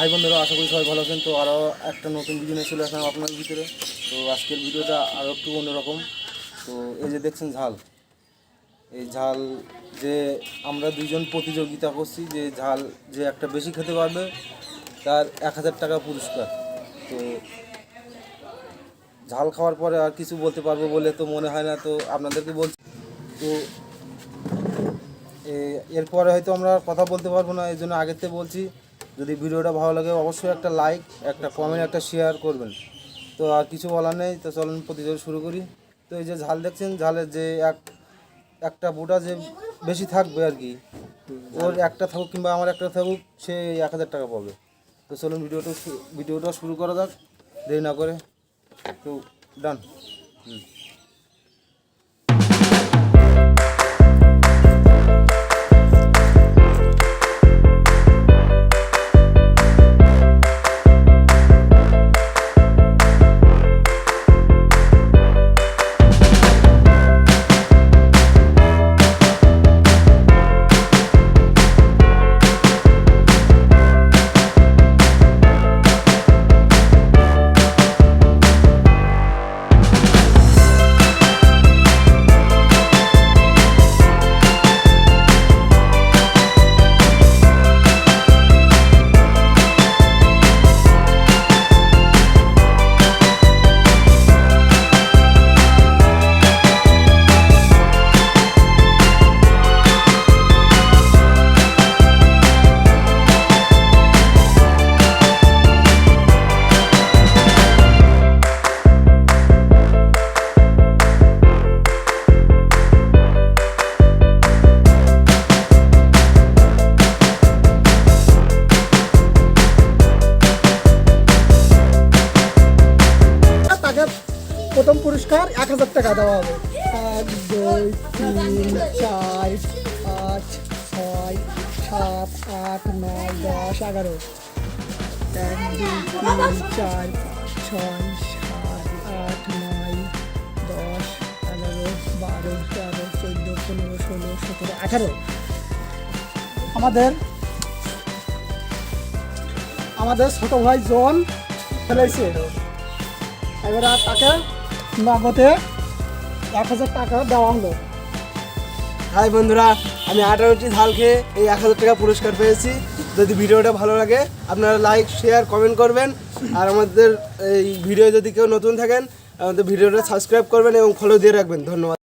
ভাই বন্ধুরা, আশা করি সবাই ভালো আছেন। তো আরও একটা নতুন ভিডিও নিয়ে চলে আসলাম আপনার ভিতরে। তো আজকের ভিডিওটা আরও একটু অন্যরকম। তো এই যে দেখছেন ঝাল। এই ঝাল যে আমরা দুজন প্রতিযোগিতা করছি, যে ঝাল যে একটা বেশি খেতে পারবে, তার এক হাজার টাকা পুরস্কার। তো ঝাল খাওয়ার পরে আর কিছু বলতে পারব বলে তো মনে হয় না, তো আপনাদেরকে বলছি। তো এরপরে হয়তো আমরা কথা বলতে পারব না এই জন্য আগের থেকে বলছি যদি ভিডিওটা ভালো লাগে অবশ্যই একটা লাইক একটা কমেন্ট একটা শেয়ার করবেন। তো আর কিছু বলার নেই, তো চলুন প্রতিযোগিতা শুরু করি। তো এই যে ঝাল দেখছেন, ঝালের যে এক, একটা বুটা যে বেশি থাকবে আর কি, ওর একটা থাকুক কিংবা আমার একটা থাকুক, সে এক হাজার টাকা পাবে। তো চলুন ভিডিওটা ভিডিওটা শুরু করা যাক। দেরি না করে তো ডান হুম। প্রথম পুরস্কার এক হাজার টাকা দেওয়া হবে। এক, দুই, তিন, চার, পাঁচ, ছয়, সাত, আট, নয়, দশ, এগারো। এক, দুই, তিন, চার ছয়, সাত, আট, নয়, দশ, এগারো, বারো, তেরো, চোদ্দ, পনেরো, ষোলো, সতেরো, আঠারো। আমাদের আমাদের ছোট ভাই জন ফেলেছে এবার তাকে নগদে এক হাজার টাকা দেওয়া হলো। হাই বন্ধুরা, আমি আঠারোটি ঝাল খেয়ে এই এক হাজার টাকা পুরস্কার পেয়েছি। যদি ভিডিওটা ভালো লাগে, আপনারা লাইক শেয়ার কমেন্ট করবেন। আর আমাদের এই ভিডিও যদি কেউ নতুন থাকেন, আমাদের ভিডিওটা সাবস্ক্রাইব করবেন এবং ফলো দিয়ে রাখবেন। ধন্যবাদ।